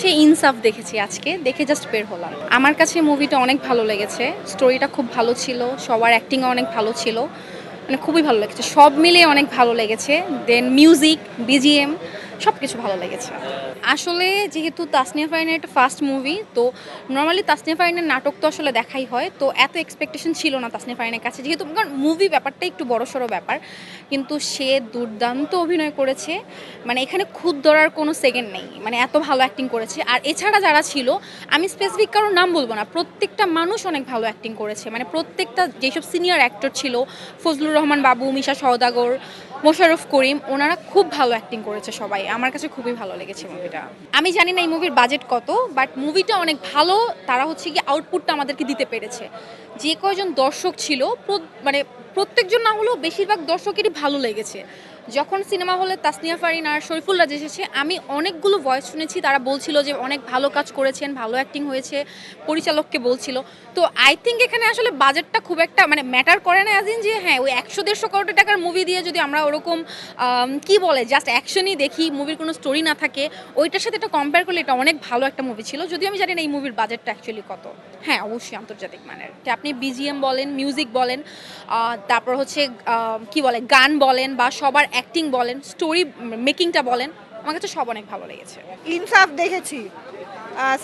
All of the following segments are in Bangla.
সে ইনসাফ দেখেছি আজকে, দেখে জাস্ট বের হলাম। আমার কাছে মুভিটা অনেক ভালো লেগেছে। স্টোরিটা খুব ভালো ছিল, সবার অ্যাক্টিংও অনেক ভালো ছিল। মানে খুবই ভালো লেগেছে। সব মিলে অনেক ভালো লেগেছে। দেন মিউজিক বিজিএম সব কিছু ভালো লেগেছে। আসলে যেহেতু তাসনিয়া ফারিনের একটা ফার্স্ট মুভি তো নর্মালি তাসনিয়া ফারিনের নাটক তো আসলে দেখাই হয়, তো এত এক্সপেকটেশন ছিল না তাসনিয়া ফারিনের কাছে। যেহেতু কারণ মুভি ব্যাপারটা একটু বড়সড় ব্যাপার, কিন্তু সে দুর্দান্ত অভিনয় করেছে। মানে এখানে খুদ ধরার কোনো সেকেন্ড নেই মানে এত ভালো অ্যাক্টিং করেছে। আর এছাড়া যারা ছিল, আমি স্পেসিফিক কারোর নাম বলব না, প্রত্যেকটা মানুষ অনেক ভালো অ্যাক্টিং করেছে। মানে প্রত্যেকটা যেসব সিনিয়র অ্যাক্টর ছিল, ফজলুর রহমান বাবু, মিশা সওদাগর মোশাররফ করিম, ওনারা খুব ভালো অ্যাক্টিং করেছে সবাই। আমার কাছে খুবই ভালো লেগেছে মুভিটা আমি জানি না এই মুভির বাজেট কত বাট মুভিটা অনেক ভালো। তারা হচ্ছে কি আউটপুটটা আমাদেরকে দিতে পেরেছে। যে কয়জন দর্শক ছিল মানে প্রত্যেকজন না হলেও বেশিরভাগ দর্শকেরই ভালো লেগেছে। যখন সিনেমা হলে তাসনিয়া ফারিন আর শরীফুল রাজ এসেছে আমি অনেকগুলো ভয়েস শুনেছি, তারা বলছিল যে অনেক ভালো কাজ করেছেন, ভালো অ্যাক্টিং হয়েছে, পরিচালককে বলছিল। তো আই থিঙ্ক এখানে আসলে বাজেটটা খুব একটা মানে ম্যাটার করে না অ্যাজিন যে হ্যাঁ ওই একশো দেড়শো কোটি টাকার মুভি দিয়ে যদি আমরা ওরকম কি বলে জাস্ট অ্যাকশনই দেখি মুভির কোনো স্টোরি না থাকে, ওইটার সাথে এটা কম্পেয়ার করলে এটা অনেক ভালো একটা মুভি ছিল। যদিও আমি জানি না এই মুভির বাজেটটা অ্যাকচুয়ালি কত। হ্যাঁ অবশ্যই আন্তর্জাতিক মানের। আপনি বিজিএম বলেন মিউজিক বলেন তারপর হচ্ছে কি বলে, গান বলেন বা সবার অ্যাক্টিং বলেন স্টোরি মেকিংটা বলেন আমার কাছে সব অনেক ভালো লেগেছে। ইনসাফ দেখেছি।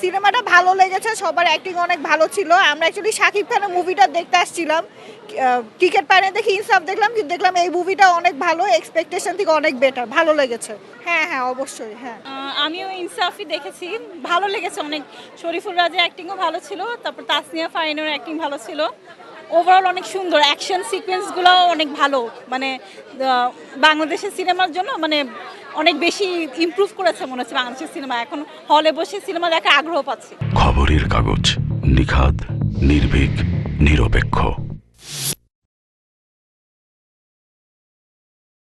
সিনেমাটা ভালো লেগেছে সবার অ্যাক্টিং অনেক ভালো ছিল। আমরা অ্যাকচুয়ালি শাকিব খানের মুভিটা দেখতে আসছিলাম। ক্রিকেট প্যানে দেখে ইনসাফ দেখলাম কিন্তু দেখলাম এই মুভিটা অনেক ভালো এক্সপেকটেশন থেকে অনেক বেটার ভালো লেগেছে। হ্যাঁ হ্যাঁ অবশ্যই হ্যাঁ। আমিও ইনসাফই দেখেছি। ভালো লেগেছে অনেক। শরীফুল রাজের অ্যাক্টিংও ভালো ছিল তারপর তাসনিয়া ফাইনের অ্যাক্টিং ভালো ছিল। ওভারঅল অনেক সুন্দর অ্যাকশন সিকোয়েন্সগুলোও অনেক ভালো মানে বাংলাদেশের সিনেমার জন্য মানে অনেক বেশি ইম্প্রুভ করেছে মনে হচ্ছে বাংলাদেশের সিনেমা এখন হলে বসে সিনেমা দেখার আগ্রহ পাচ্ছে। খবরের কাগজ, নিখাদ, নির্ভীক, নিরপেক্ষ।